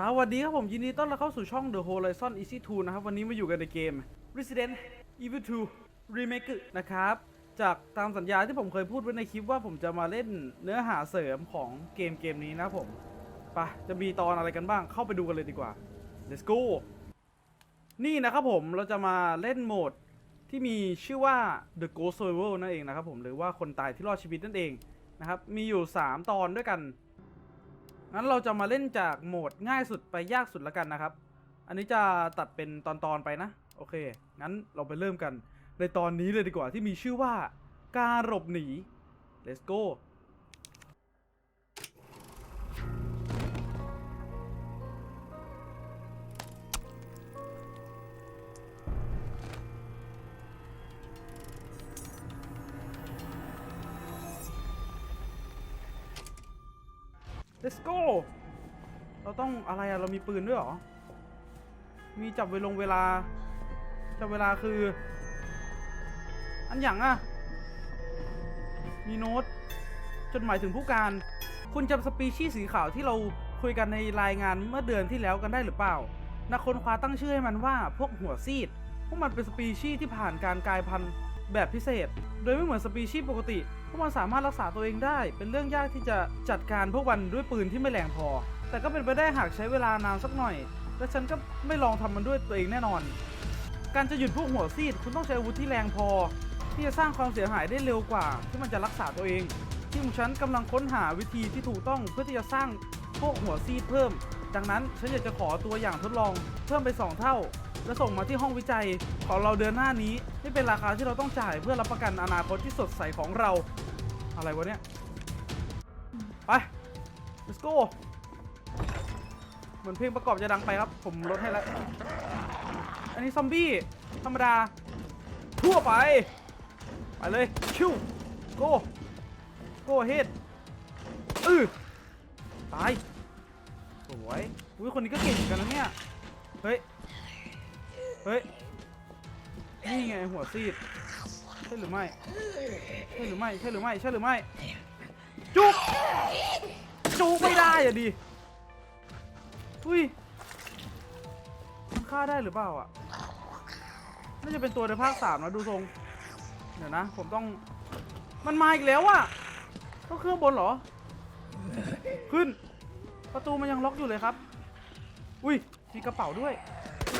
สวัสดีครับผมยินดีต้อนรับเข้าสู่ช่อง The Horizon Easy 2 นะครับ วันนี้มาอยู่กันในเกม Resident Evil 2 Remake นะครับ จากตามสัญญาที่ผมเคยพูดไว้ในคลิปว่าผมจะมาเล่นเนื้อหาเสริมของเกมเกมนี้นะผมไปะจะมีตอนอะไรกันบ้างเข้าไปดูกันเลยดีกว่า let's go นี่นะครับผมเราจะมาเล่นโหมดที่มีชื่อว่า The Ghost Survival นั่นเองนะครับผมหรือว่าคนตายที่รอดชีวิตนั่นเองนะครับมีอยู่ 3 ตอนด้วยกัน งั้นเราจะมาเล่นจากโหมดง่ายสุดไปยากสุดละกันนะครับ อันนี้จะตัดเป็นตอนๆไปนะ โอเค งั้นเราไปเริ่มกัน ในตอนนี้เลยดีกว่าที่มีชื่อว่า การหลบหนี let's go เลสโก้เราต้องอะไรอะเรามีปืนด้วยเหรอ มีจับเวลงเวลา จับเวลาคือ อันอย่างอะมีโน้ต จดหมายถึงผู้การ คุณจำสปีชีส์สีขาวที่เราคุยกันในรายงานเมื่อเดือนที่แล้วกันได้หรือเปล่า นักค้นคว้าตั้งชื่อให้มันว่าพวกหัวซีด พวกมันเป็นสปีชีส์ที่ผ่านการกลายพันธุ์ แบบพิเศษ โดยไม่เหมือนสปีชีส์ปกติ พวกมันสามารถรักษาตัวเองได้ เป็นเรื่องยากที่จะจัดการพวกมันด้วยปืนที่ไม่แรงพอ แต่ก็เป็นไปได้หากใช้เวลานานสักหน่อย และฉันก็ไม่ลองทำมันด้วยตัวเองแน่นอน การจะหยุดพวกหัวซีดคุณต้องใช้อาวุธที่แรงพอ ที่จะสร้างความเสียหายได้เร็วกว่า ที่มันจะรักษาตัวเอง ทีมฉันกำลังค้นหาวิธีที่ถูกต้องเพื่อที่จะสร้างพวกหัวซีดเพิ่ม ดังนั้นฉันอยากจะขอตัวอย่างทดลองเพิ่มไป 2 เท่า และส่งมาที่ห้องวิจัยของเราเดือนหน้านี้นี่เป็นราคาที่เราต้องจ่ายเพื่อรับประกันอนาคตที่สดใสของเรา อะไรวะเนี่ย ไป let's go เหมือนเพลงประกอบจะดังไปครับ ผมลดให้แล้ว อันนี้ซอมบี้ธรรมดา ทั่วไป ไปเลยชิวโกโกเฮดอือตาย สวย อุ้ยคนนี้ก็เก่งเหมือนกันนะเนี่ย เฮ้ย เฮ้ย นี่ไงหัวซีด ใช่หรือไม่ ใช่หรือไม่ ใช่หรือไม่ ใช่หรือไม่ จุก จุกไม่ได้อะดิอุ้ย มันฆ่าได้หรือเปล่าอะ น่าจะเป็นตัวในภาคสามนะดูทรง เดี๋ยวนะ ผมต้อง มันมาอีกแล้วอะต้องเครื่องบนเหรอ ขึ้น ประตูมันยังล็อกอยู่เลยครับ อุ้ย มีกระเป๋าด้วย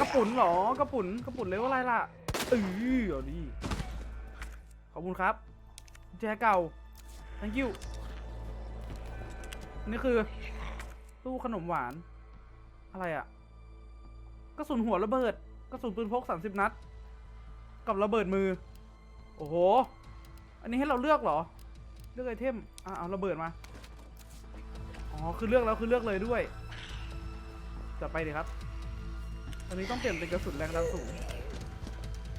กระปุ่นเหรอกระปุ่นกระปุ่นเลวอะไรล่ะเออเอาดีขอบคุณครับแจเก่า thank you อันนี่คือตู้ขนมหวาน อะไรอะกระสุนหัวระเบิดกระสุนปืนพก30นัด กับระเบิดมือ โอ้โห อันนี้ให้เราเลือกเหรอ เลือกไอเทมอะเอาระเบิดมา อ๋อ คือเลือกแล้วคือเลือกเลยด้วยจัดไปดิครับ อันนี้ต้องเปลี่ยนเป็นกระสุนแรงดันสูง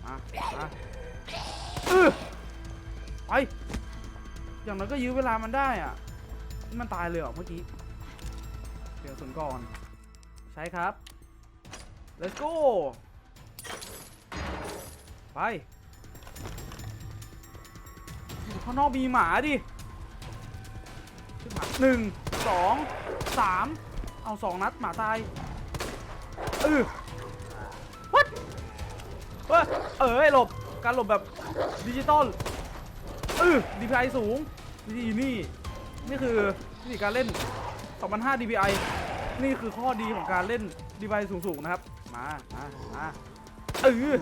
มา มาเออไป อย่างนั้นก็ยื้อเวลามันได้อะนี่มันตายเลยเหรอเมื่อกี้ เปลี่ยนกระสุนก่อน ใช้ครับ let's go ไปข้างนอกมีหมาดิหมาหนึ่งสองสามเอาสองนัดหมาตายเออ เฮ้ยเอ้ยหลบ การหลบแบบดิจิตอลเออ DPI สูงวิธีนี่ นี่คือวิธีการเล่น 2005 DPI นี่คือข้อดีของการเล่น DPI สูงๆนะครับ มา มา มาเออ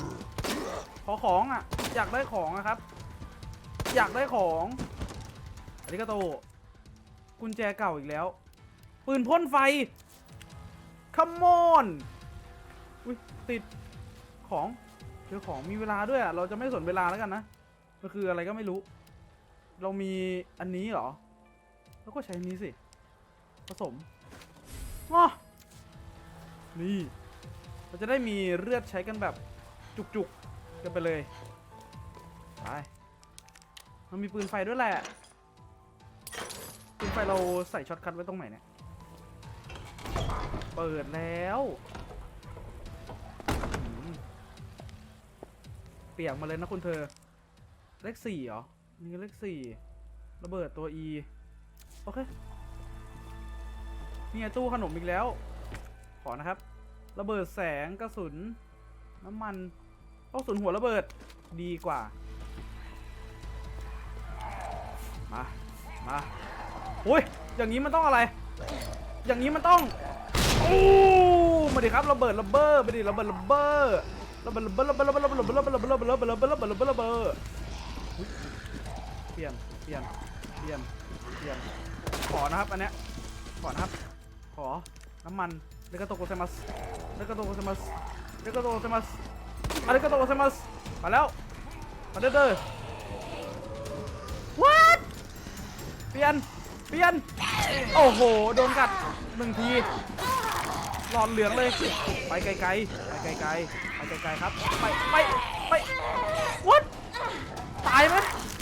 ขอของอะ อยากได้ของนะครับ อยากได้ของอันนี้ก็โต กุญแจเก่าอีกแล้ว ปืนพ่นไฟคัมมอน อุ้ยติดของ เจอของมีเวลาด้วยอะ เราจะไม่สนเวลาแล้วกันนะก็คืออะไรก็ไม่รู้ เรามีอันนี้เหรอ แล้วก็ใช้นี้สิ ผสมว้านี่ เราจะได้มีเลือดใช้กันแบบจุกๆ กันไปเลย ไป มันมีปืนไฟด้วยแหละ ปืนไฟเราใส่ช็อตคัทไว้ตรงไหนเนี่ย เปิดแล้ว เปียกมาเลยนะคุณเธอ เลขสี่เหรอ นี่เลขสี่ระเบิดตัว E โอเค นี่ไงตู้ขนมอีกแล้ว ขอนะครับ ระเบิดแสงกระสุน น้ำมันกระสุนหัวระเบิดดีกว่า มา มาโอ้ย อย่างนี้มันต้องอะไร อย่างนี้มันต้อง โอ้มาดิครับระเบิดระเบ้อมาดิระเบิดระเบ้อ ระเบิดระเบ้อระเบิดระเบิดระเบิดระเบิดระเบิดระเบิดระเบิดระเบิดระเบิดระเบิดระเบิดอุ๊ยเปลี่ยนเปลี่ยนเปลี่ยนเปลี่ยนขอนะครับอันเนี้ยขอนะครับขอน้ำมันเดกาโตโกเซมัสเดกาโตโกเซมัสเดกาโตโกเซมัสอาริกาโตโกเซมัสมาแล้วมาเด้อเด้อ what เปลี่ยนเปลี่ยนโอ้โหโดนกัดหนึ่งทีหลอดเหลืองเลยไปไกลๆ ไกลๆไปไกลๆครับไปไปไป what ตายไหม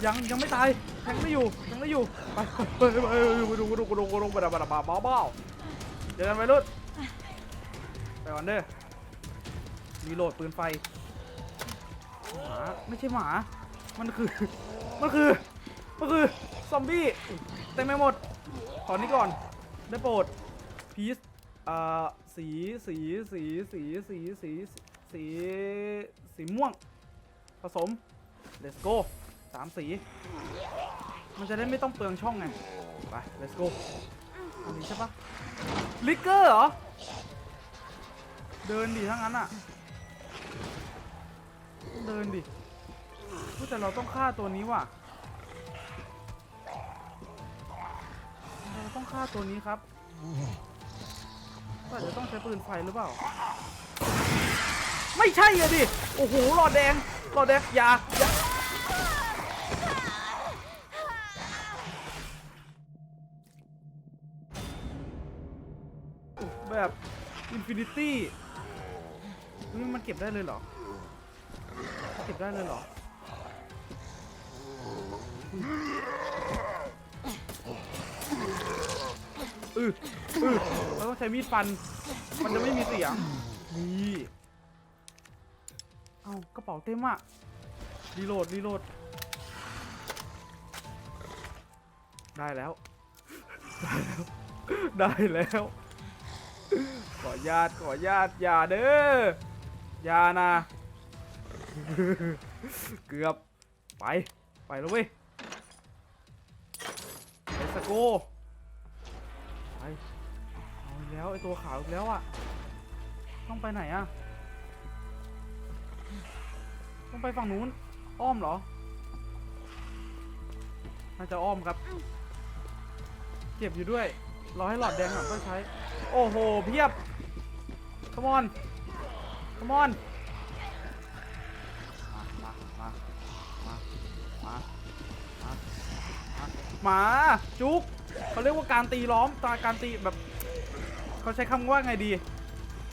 ยังยังไม่ตายแทงไม่อยู่ยังไม่อยู่ไปไปไปไปไปดูกูดูกูดูกูดูบาบาบาบ้าบ้าเดี๋ยวกันไปรุ่นไปก่อนเด้อมีโหลดปืนไฟหมาไม่ใช่หมา มันคือ มันคือ มันคือ ซอมบี้เต็มไปหมด ขอนี้ก่อน ได้โปรดพีซอ่า สีสีสีสีสีสีสีสีม่วง ผสม let's go สามสี มันจะได้ไม่ต้องเปลืองช่องไง ไป let's go อันนี้ใช่ปะลิกเกอร์เหรอ เดินดิทั้งนั้นอะเดินดิแต่เราต้องฆ่าตัวนี้ว่ะ เราต้องฆ่าตัวนี้ครับ อาจจะต้องใช้ปืนไฟหรือเปล่า ไม่ใช่อะดิ โอ้โห หลอดแดง หลอดแดงอยาอย่าแบบอินฟินิตี้นี่มันเก็บได้เลยเหรอ เก็บได้เลยเหรออืออือ เราต้องใช้มีดฟัน มันจะไม่มีเสียง นี่เอากระเป๋าเต็มอะรีโหลด รีโหลดได้แล้วได้แล้ว ได้แล้ว ขอญาตขอญาตอย่าเด้อ อย่านะ เกือบ ไป ไปแล้วเว้ยเลสโกไปเอาอีก แล้วไอตัวขาวอีกแล้วอะต้องไปไหนอะต้องไปฝั่งนู้น อ้อมเหรอ น่าจะอ้อมครับเก็บอยู่ด้วย รอให้หลอดแดงก่อนก็ใช้ โอ้โห เพียบขมอนขมอนมา มา มา มา มา มาหมาจุกเขาเรียกว่าการตีล้อมตาการตีแบบ เขาใช้คำว่าไงดี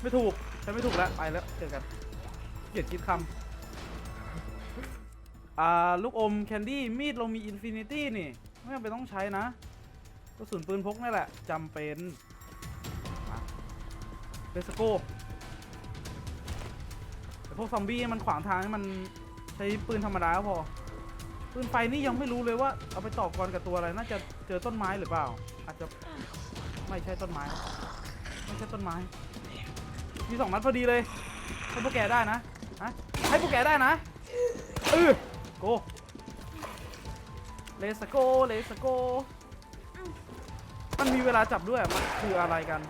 ไม่ถูกใช้ไม่ถูกแล้ว ไปแล้วเจอกันเกลียดคิดคำอ่าลูกอมแคนดี้มีดเรามีอินฟินิตี้นี่ ไม่จำเป็นต้องใช้นะกระสุนปืนพกนี่แหละจำเป็นเลสโกแต่พวกซอมบี้มันขวางทางให้มันใช้ปืนธรรมดาพอ ปืนไฟนี่ยังไม่รู้เลยว่า เอาไปต่อกรกับตัวอะไร น่าจะเจอต้นไม้หรือเปล่า อาจจะไม่ใช่ต้นไม้ ไม่ใช่ต้นไม้ มีสองนัดพอดีเลยให้พวกแกได้นะฮะให้พวกแกได้นะเออโกเลสโกเลสโกมันมีเวลาจับด้วยมันคืออะไรกัน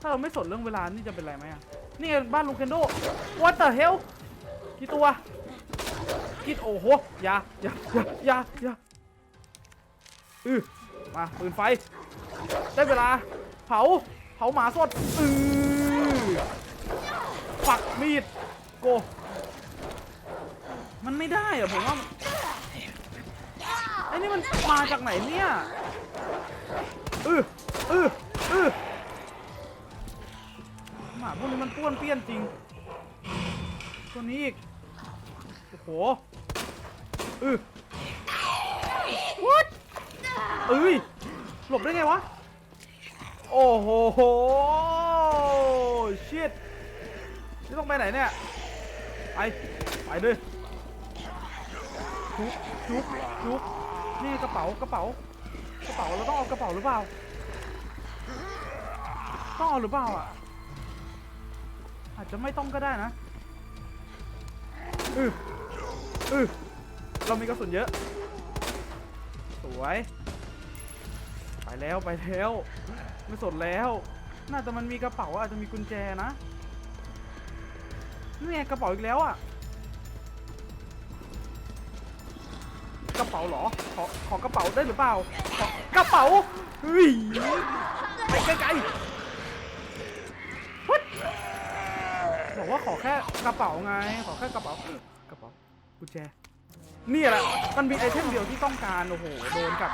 ถ้าเราไม่สนเรื่องเวลานี่จะเป็นไรไหมอะนี่บ้านลุงเคนโด what the hell กี่ตัวกิดโอ้โหอย่าอย่าอย่าอย่าอย่าอือมาปืนไฟ ได้เวลา เผา เผาหมาสดอือปักมีด โก มันไม่ได้อะผมว่าไอ้นี่มันมาจากไหนเนี่ยอืออืออือหมาพวกนี้มันป้วนเปี้ยนจริง ตัวนี้อีก โอ้โหอือ what เอ้ย หลบได้ไงวะ โอ้โหชิตนี่ต้องไปไหนเนี่ย ไป ไปเลยจุ๊บจุ๊บจุ๊บนี่กระเป๋ากระเป๋ากระเป๋าเราต้องเอากระเป๋าหรือเปล่าต้องเอาหรือเปล่าอะอาจจะไม่ต้องก็ได้นะอืออือเรามีกระสุนเยอะ สวย ไปแล้วไปแล้ว ไม่สนแล้ว น่าจะมันมีกระเป๋าอาจจะมีกุญแจนะนี่ไงกระเป๋าอีกแล้วอะ กระเป๋าเหรอ ขอขอกระเป๋าได้หรือเปล่า ขอกระเป๋าเฮ้ยไปไกลๆบอกว่าขอแค่กระเป๋าไง ขอแค่กระเป๋ากระเป๋ากุญแจนี่แหละ มันมีไอเทมเดียวที่ต้องการ โอ้โห โดนกับ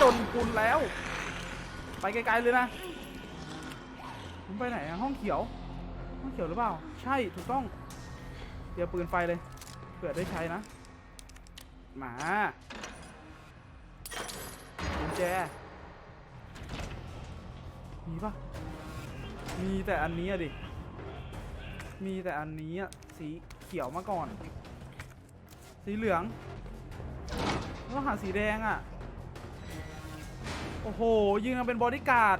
จนปุนแล้ว ไปไกลๆเลยนะผมไปไหนอะห้องเขียว ห้องเขียวหรือเปล่า ใช่ถูกต้อง เดี๋ยวปืนไฟเลย เผื่อได้ใช้นะ มากุญแจ มีปะมีแต่อันนี้อะดิ มีแต่อันนี้อะสีเขียวมาก่อน สีเหลือง แล้วหาสีแดงอะ โอ้โห ยิงกันเป็นบอดี้การ์ด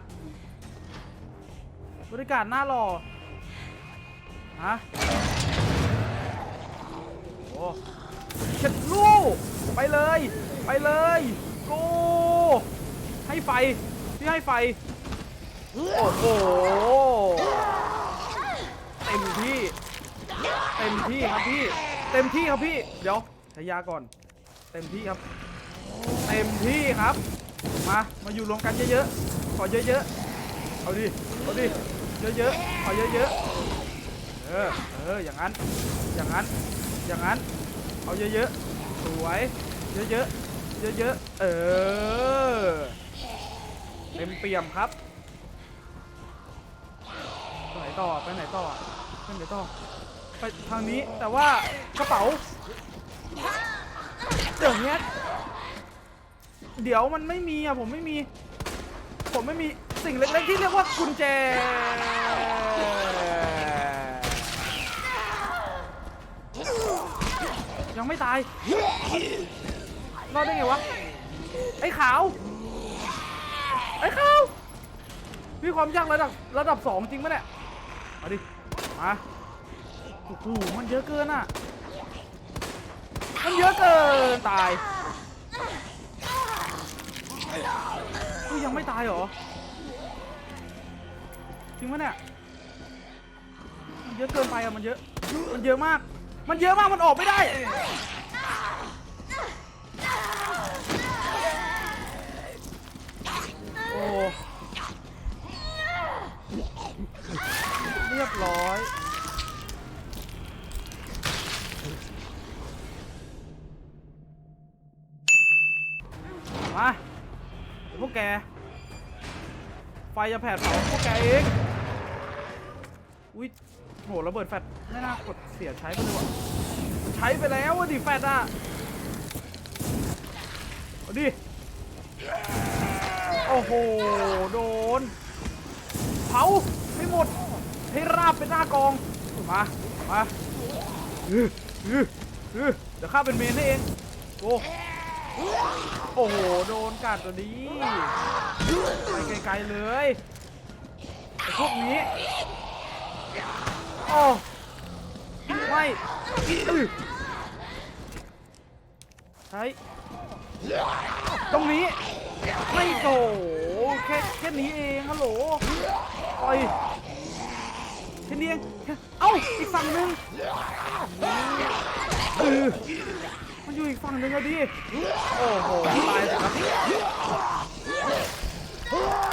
บอดี้การ์ดหน้าหล่อฮะโอ้เช็ดลูก ไปเลย ไปเลย โก ให้ไฟ พี่ให้ไฟ โอ้โห เต็มที่ เต็มที่ครับพี่ เต็มที่ครับพี่ เดี๋ยวใช้ยาก่อน เต็มที่ครับ เต็มที่ครับ มา มาอยู่รวมกันเยอะๆ ขอเยอะๆ เอาดิ เอาดิ เยอะๆ ขอเยอะๆ เออ เออ อย่างนั้น อย่างนั้น อย่างนั้น เอาเยอะๆ สวย เยอะๆ เยอะๆ เออ เต็มเปี่ยมครับ ไปไหนต่อ ไปไหนต่อ ไปไหนต่อ ไปทางนี้ แต่ว่ากระเป๋าเดี๋ยวนี้ เดี๋ยวมันไม่มีอะผมไม่มี ผมไม่มีสิ่งเล็กๆที่เรียกว่ากุญแจ ยังไม่ตายรอดได้ไงวะ ไอ้ขาว ไอ้ขาวมีความยากระดับระดับสองจริงปะเนี่ยเอาดิ มาโอ้โหมันเยอะเกินอะ มันเยอะเกินตายเฮ้ยยัง ไม่ตายเหรอ จริงปะเนี่ยมันเยอะเกินไปอะมันเยอะ มันเยอะมาก มันเยอะมาก มันออกไม่ได้ โอ้ เรียบร้อย มาเดี๋ยวพวกแก จะแผดเผาพวกแกเองอุ้ยโหระเบิดแฟดไม่น่ากดเสียใช้ไปเลยว่ะใช้ไปแล้วดิแฟดอะอดิโอ้โหโดนเผาให้หมดให้ราบเป็นหน้ากองมามาเดี๋ยวข้าเป็นเมนให้เองโอ้ โอ้โห โดนกัดตัวนี้ไปไกลๆเลยพวกนี้ โอ้ ไม่ใช้ตรงนี้ ไม่โตแค่แค่นี้เองฮัลโหลปล่อยแค่นี้เองเอ้า อีกฝั่งหนึ่งเออ มันอยู่อีกฝั่งหนึ่งอะดิ โอ้โห ตายสิครับ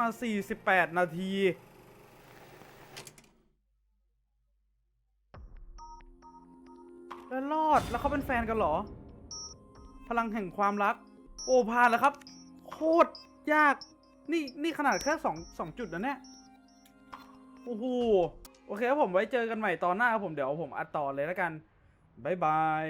มา 48 นาที แล้วรอดแล้วเขาเป็นแฟนกันเหรอ พลังแห่งความรัก โอ้ผ่านแล้วครับ โคตรยาก นี่นี่ขนาดแค่สองสองจุดนะเนี่ย โอ้โห โอเคครับผมไว้เจอกันใหม่ตอนหน้าครับผมเดี๋ยวผมอัดต่อเลยแล้วกัน บ๊ายบาย